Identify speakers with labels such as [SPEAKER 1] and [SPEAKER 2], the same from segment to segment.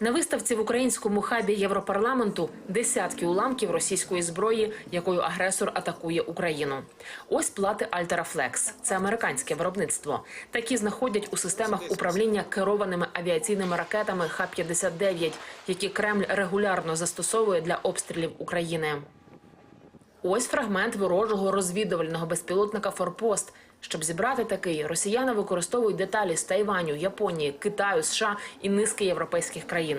[SPEAKER 1] На виставці в українському хабі Європарламенту десятки уламків російської зброї, якою агресор атакує Україну. Ось плати Альтарафлекс. Це американське виробництво. Такі знаходять у системах управління керованими авіаційними ракетами Х-59, які Кремль регулярно застосовує для обстрілів України. Ось фрагмент ворожого розвідувального безпілотника Форпост. Щоб зібрати такий, росіяни використовують деталі з Тайваню, Японії, Китаю, США і низки європейських країн.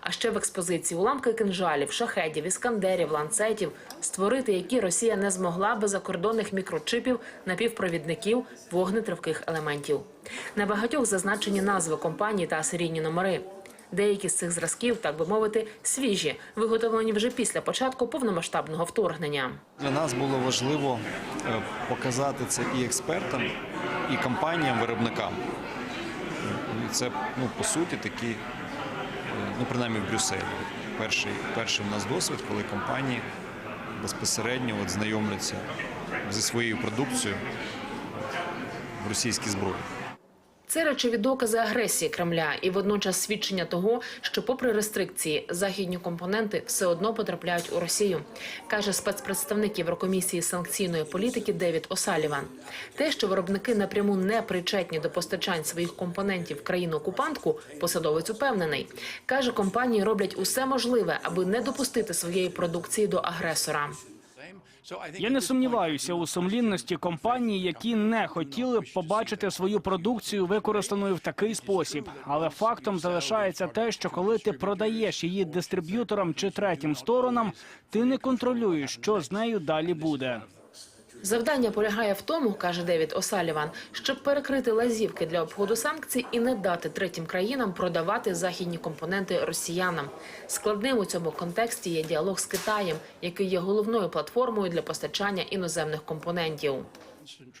[SPEAKER 1] А ще в експозиції уламки кинжалів, шахедів, іскандерів, ланцетів, створити які Росія не змогла без закордонних мікрочипів, напівпровідників, вогнетривких елементів. На багатьох зазначені назви компаній та серійні номери. Деякі з цих зразків, так би мовити, свіжі, виготовлені вже після початку повномасштабного вторгнення.
[SPEAKER 2] Для нас було важливо е, показати це і експертам, і компаніям-виробникам. Це, ну, по суті, такі, е, ну, принаймні в Брюсселі. Перший, перший у нас досвід, коли компанії безпосередньо от знайомляться зі своєю продукцією в російській зброї.
[SPEAKER 1] Це речові докази агресії Кремля і водночас свідчення того, що, попри рестрикції, західні компоненти все одно потрапляють у Росію, каже спецпредставник Єврокомісії санкційної політики Девід Осаліван. Те, що виробники напряму не причетні до постачань своїх компонентів країну окупантку, посадовець упевнений. каже, компанії роблять усе можливе, аби не допустити своєї продукції до агресора.
[SPEAKER 3] Я не сумніваюся у сумлінності компаній, які не хотіли б побачити свою продукцію використаною в такий спосіб. Але фактом залишається те, що коли ти продаєш її дистриб'юторам чи третім сторонам, ти не контролюєш, що з нею далі буде.
[SPEAKER 1] Завдання полягає в тому, каже Девід Осаліван, щоб перекрити лазівки для обходу санкцій і не дати третім країнам продавати західні компоненти росіянам. Складним у цьому контексті є діалог з Китаєм, який є головною платформою для постачання іноземних компонентів.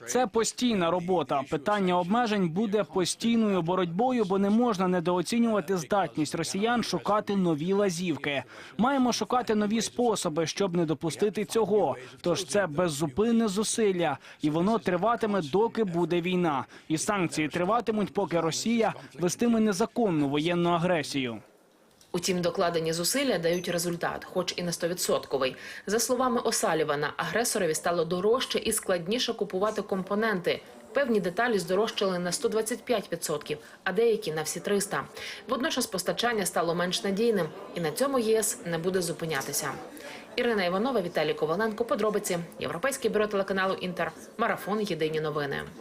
[SPEAKER 3] Це постійна робота. Питання обмежень буде постійною боротьбою, бо не можна недооцінювати здатність росіян шукати нові лазівки. Маємо шукати нові способи, щоб не допустити цього. Тож це беззупинне зусилля, і воно триватиме, доки буде війна. І санкції триватимуть, поки Росія вестиме незаконну воєнну агресію.
[SPEAKER 1] Утім, докладені зусилля дають результат, хоч і не стовідсотковий. За словами Осалівана, агресорові стало дорожче і складніше купувати компоненти. Певні деталі здорожчали на 125%, а деякі на всі 300%. Водночас постачання стало менш надійним, і на цьому ЄС не буде зупинятися. Ірина Іванова, Віталій Коваленко. Подробиці. Європейське бюро телеканалу Інтер. Марафон. Єдині новини.